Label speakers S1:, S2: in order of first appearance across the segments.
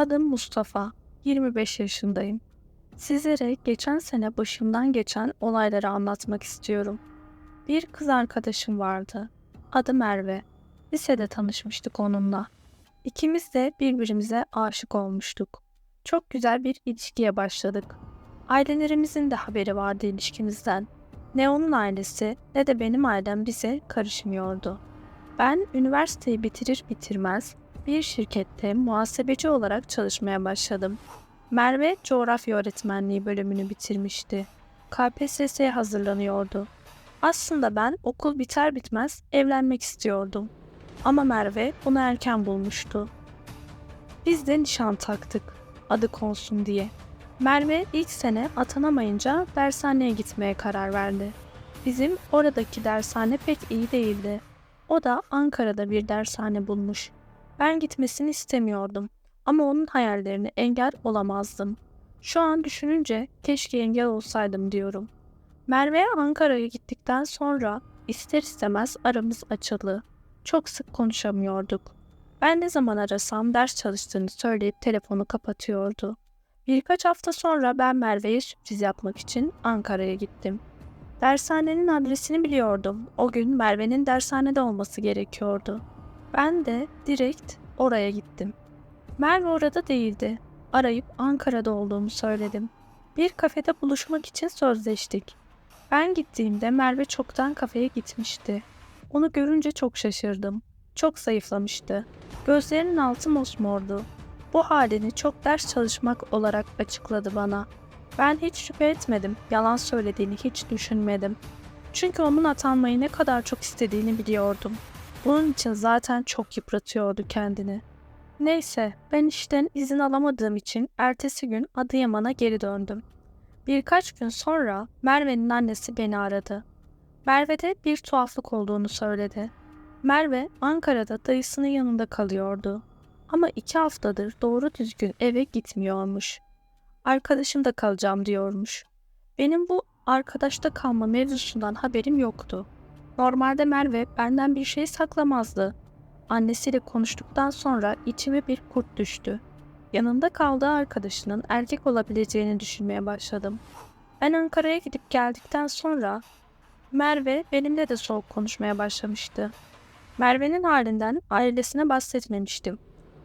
S1: Adım Mustafa. 25 yaşındayım. Sizlere geçen sene başımdan geçen olayları anlatmak istiyorum. Bir kız arkadaşım vardı. Adı Merve. Lisede tanışmıştık onunla. İkimiz de birbirimize aşık olmuştuk. Çok güzel bir ilişkiye başladık. Ailelerimizin de haberi vardı ilişkimizden. Ne onun ailesi ne de benim ailem bize karışmıyordu. Ben üniversiteyi bitirir bitirmez bir şirkette muhasebeci olarak çalışmaya başladım. Merve coğrafya öğretmenliği bölümünü bitirmişti. KPSS'ye hazırlanıyordu. Aslında ben okul biter bitmez evlenmek istiyordum. Ama Merve bunu erken bulmuştu. Biz de nişan taktık. Adı konsun diye. Merve ilk sene atanamayınca dershaneye gitmeye karar verdi. Bizim oradaki dershane pek iyi değildi. O da Ankara'da bir dershane bulmuş. Ben gitmesini istemiyordum ama onun hayallerine engel olamazdım. Şu an düşününce keşke engel olsaydım diyorum. Merve Ankara'ya gittikten sonra ister istemez aramız açıldı. Çok sık konuşamıyorduk. Ben ne zaman arasam ders çalıştığını söyleyip telefonu kapatıyordu. Birkaç hafta sonra ben Merve'ye sürpriz yapmak için Ankara'ya gittim. Dershanenin adresini biliyordum. O gün Merve'nin dershanede olması gerekiyordu. Ben de direkt oraya gittim. Merve orada değildi. Arayıp Ankara'da olduğumu söyledim. Bir kafede buluşmak için sözleştik. Ben gittiğimde Merve çoktan kafeye gitmişti. Onu görünce çok şaşırdım. Çok zayıflamıştı. Gözlerinin altı mosmordu. Bu halini çok ders çalışmak olarak açıkladı bana. Ben hiç şüphe etmedim. Yalan söylediğini hiç düşünmedim. Çünkü onun atanmayı ne kadar çok istediğini biliyordum. Bunun için zaten çok yıpratıyordu kendini. Neyse, ben işten izin alamadığım için ertesi gün Adıyaman'a geri döndüm. Birkaç gün sonra Merve'nin annesi beni aradı. Merve'de bir tuhaflık olduğunu söyledi. Merve Ankara'da dayısının yanında kalıyordu. Ama iki haftadır doğru düzgün eve gitmiyormuş. Arkadaşımda kalacağım diyormuş. Benim bu arkadaşta kalma mevzusundan haberim yoktu. Normalde Merve benden bir şey saklamazdı. Annesiyle konuştuktan sonra içime bir kurt düştü. Yanında kaldığı arkadaşının erkek olabileceğini düşünmeye başladım. Ben Ankara'ya gidip geldikten sonra Merve benimle de soğuk konuşmaya başlamıştı. Merve'nin halinden ailesine bahsetmemiştim.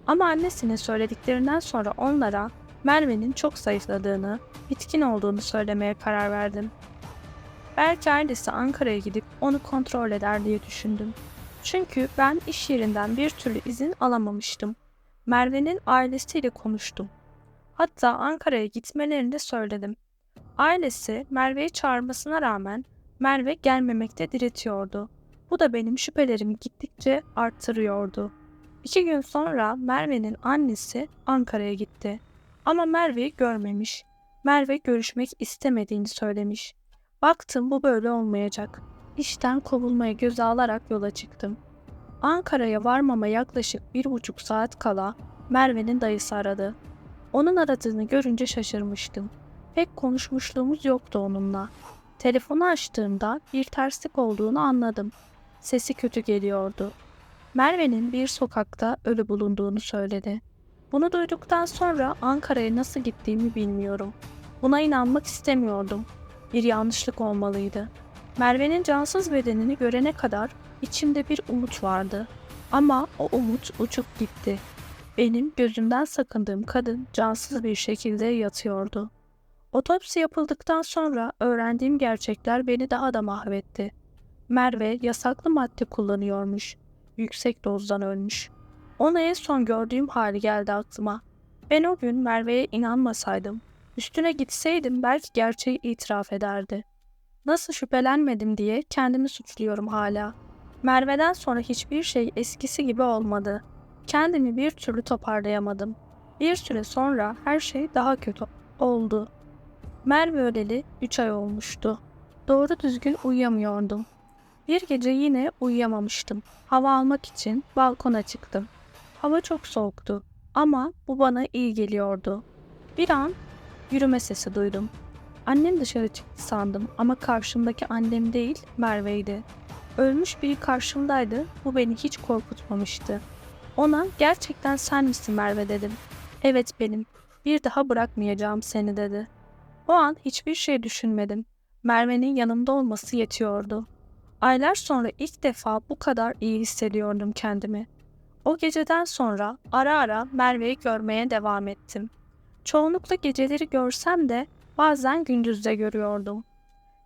S1: Ama annesine söylediklerinden sonra onlara Merve'nin çok zayıfladığını, bitkin olduğunu söylemeye karar verdim. Belki ailesi Ankara'ya gidip onu kontrol eder diye düşündüm. Çünkü ben iş yerinden bir türlü izin alamamıştım. Merve'nin ailesiyle konuştum. Hatta Ankara'ya gitmelerini de söyledim. Ailesi Merve'yi çağırmasına rağmen Merve gelmemekte diretiyordu. Bu da benim şüphelerimi gittikçe arttırıyordu. İki gün sonra Merve'nin annesi Ankara'ya gitti. Ama Merve'yi görmemiş. Merve görüşmek istemediğini söylemiş. Baktım bu böyle olmayacak. İşten kovulmayı göze alarak yola çıktım. Ankara'ya varmama yaklaşık bir buçuk saat kala Merve'nin dayısı aradı. Onun aradığını görünce şaşırmıştım. Pek konuşmuşluğumuz yoktu onunla. Telefonu açtığımda bir terslik olduğunu anladım. Sesi kötü geliyordu. Merve'nin bir sokakta ölü bulunduğunu söyledi. Bunu duyduktan sonra Ankara'ya nasıl gittiğimi bilmiyorum. Buna inanmak istemiyordum. Bir yanlışlık olmalıydı. Merve'nin cansız bedenini görene kadar içimde bir umut vardı. Ama o umut uçup gitti. Benim gözümden sakındığım kadın cansız bir şekilde yatıyordu. Otopsi yapıldıktan sonra öğrendiğim gerçekler beni daha da mahvetti. Merve yasaklı madde kullanıyormuş. Yüksek dozdan ölmüş. Onu en son gördüğüm hali geldi aklıma. Ben o gün Merve'ye inanmasaydım, üstüne gitseydim belki gerçeği itiraf ederdi. Nasıl şüphelenmedim diye kendimi suçluyorum hala. Merve'den sonra hiçbir şey eskisi gibi olmadı. Kendimi bir türlü toparlayamadım. Bir süre sonra her şey daha kötü oldu. Merve öleli 3 ay olmuştu. Doğru düzgün uyuyamıyordum. Bir gece yine uyuyamamıştım. Hava almak için balkona çıktım. Hava çok soğuktu ama bu bana iyi geliyordu. Bir an yürüme sesi duydum. Annem dışarı çıktı sandım ama karşımdaki annem değil Merve'ydi. Ölmüş biri karşımdaydı bu beni hiç korkutmamıştı. Ona gerçekten sen misin Merve dedim. Evet benim. Bir daha bırakmayacağım seni dedi. O an hiçbir şey düşünmedim. Merve'nin yanımda olması yetiyordu. Aylar sonra ilk defa bu kadar iyi hissediyordum kendimi. O geceden sonra ara ara Merve'yi görmeye devam ettim. Çoğunlukla geceleri görsem de bazen gündüzde görüyordum.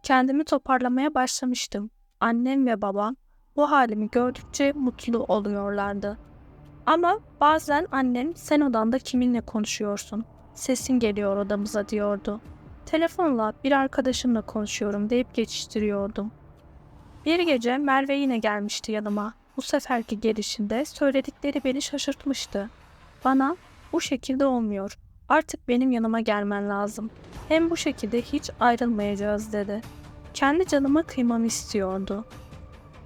S1: Kendimi toparlamaya başlamıştım. Annem ve babam bu halimi gördükçe mutlu oluyorlardı. Ama bazen annem sen odanda kiminle konuşuyorsun? Sesin geliyor odamıza diyordu. Telefonla bir arkadaşımla konuşuyorum deyip geçiştiriyordum. Bir gece Merve yine gelmişti yanıma. Bu seferki gelişinde söyledikleri beni şaşırtmıştı. Bana bu şekilde olmuyor. Artık benim yanıma gelmen lazım. Hem bu şekilde hiç ayrılmayacağız dedi. Kendi canıma kıymamı istiyordu.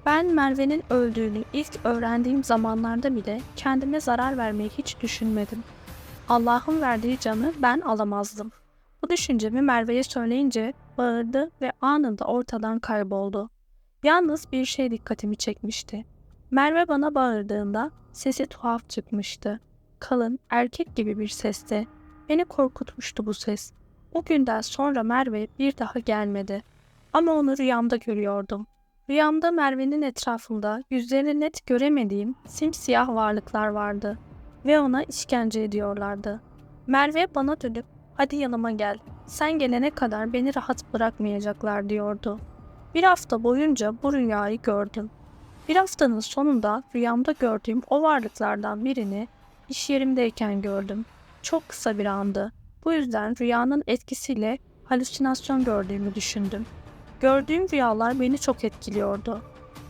S1: Ben Merve'nin öldüğünü ilk öğrendiğim zamanlarda bile kendime zarar vermeyi hiç düşünmedim. Allah'ın verdiği canı ben alamazdım. Bu düşüncemi Merve'ye söyleyince bağırdı ve anında ortadan kayboldu. Yalnız bir şey dikkatimi çekmişti. Merve bana bağırdığında sesi tuhaf çıkmıştı. Kalın, erkek gibi bir sesti. Beni korkutmuştu bu ses. O günden sonra Merve bir daha gelmedi. Ama onu rüyamda görüyordum. Rüyamda Merve'nin etrafında yüzlerini net göremediğim simsiyah varlıklar vardı ve ona işkence ediyorlardı. Merve bana dönüp hadi yanıma gel, sen gelene kadar beni rahat bırakmayacaklar diyordu. Bir hafta boyunca bu rüyayı gördüm. Bir haftanın sonunda rüyamda gördüğüm o varlıklardan birini iş yerimdeyken gördüm. Çok kısa bir andı. Bu yüzden rüyanın etkisiyle halüsinasyon gördüğümü düşündüm. Gördüğüm rüyalar beni çok etkiliyordu.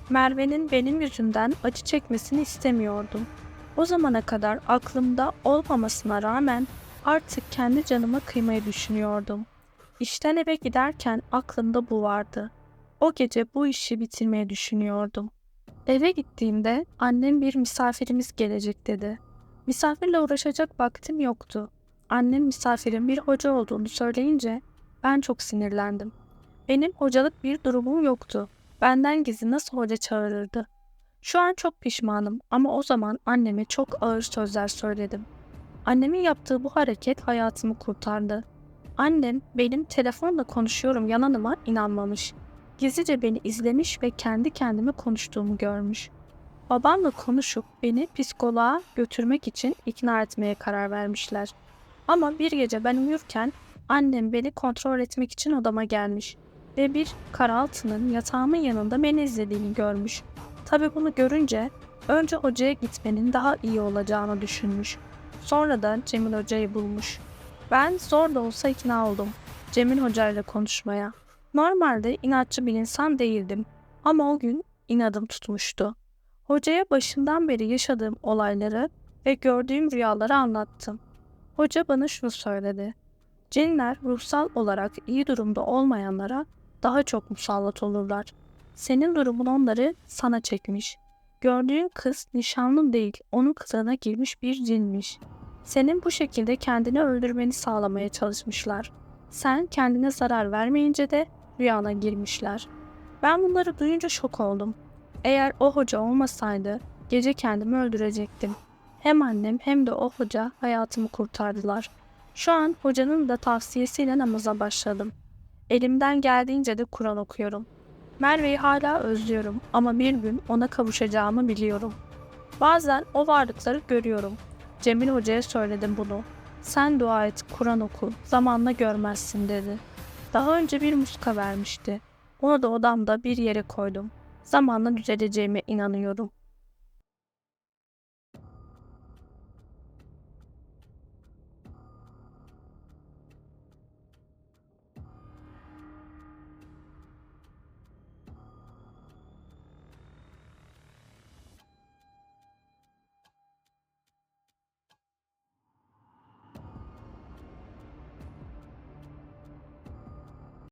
S1: Merve'nin benim yüzümden acı çekmesini istemiyordum. O zamana kadar aklımda olmamasına rağmen artık kendi canıma kıymayı düşünüyordum. İşten eve giderken aklımda bu vardı. O gece bu işi bitirmeyi düşünüyordum. Eve gittiğimde annem bir misafirimiz gelecek dedi. Misafirle uğraşacak vaktim yoktu. Annem misafirin bir hoca olduğunu söyleyince ben çok sinirlendim. Benim hocalık bir durumum yoktu. Benden gizli nasıl hoca çağırırdı? Şu an çok pişmanım ama o zaman anneme çok ağır sözler söyledim. Annemin yaptığı bu hareket hayatımı kurtardı. Annem benim telefonla konuşuyorum yananıma inanmamış. Gizlice beni izlemiş ve kendi kendime konuştuğumu görmüş. Babamla konuşup beni psikoloğa götürmek için ikna etmeye karar vermişler. Ama bir gece ben uyurken annem beni kontrol etmek için odama gelmiş ve bir karaltının yatağımın yanında beni izlediğini görmüş. Tabi bunu görünce önce hocaya gitmenin daha iyi olacağını düşünmüş. Sonra da Cemil hocayı bulmuş. Ben zor da olsa ikna oldum Cemil hocayla konuşmaya. Normalde inatçı bir insan değildim ama o gün inadım tutmuştu. Hocaya başından beri yaşadığım olayları ve gördüğüm rüyaları anlattım. Hoca bana şunu söyledi. Cinler ruhsal olarak iyi durumda olmayanlara daha çok musallat olurlar. Senin durumun onları sana çekmiş. Gördüğün kız nişanlın değil, onun kılığına girmiş bir cinmiş. Senin bu şekilde kendini öldürmeni sağlamaya çalışmışlar. Sen kendine zarar vermeyince de rüyana girmişler. Ben bunları duyunca şok oldum. Eğer o hoca olmasaydı gece kendimi öldürecektim. Hem annem hem de o hoca hayatımı kurtardılar. Şu an hocanın da tavsiyesiyle namaza başladım. Elimden geldiğince de Kur'an okuyorum. Merve'yi hala özlüyorum ama bir gün ona kavuşacağımı biliyorum. Bazen o varlıkları görüyorum. Cemil Hoca'ya söyledim bunu. Sen dua et, Kur'an oku, zamanla görmezsin dedi. Daha önce bir muska vermişti. Onu da odamda bir yere koydum. Zamanla düzeleceğime inanıyorum.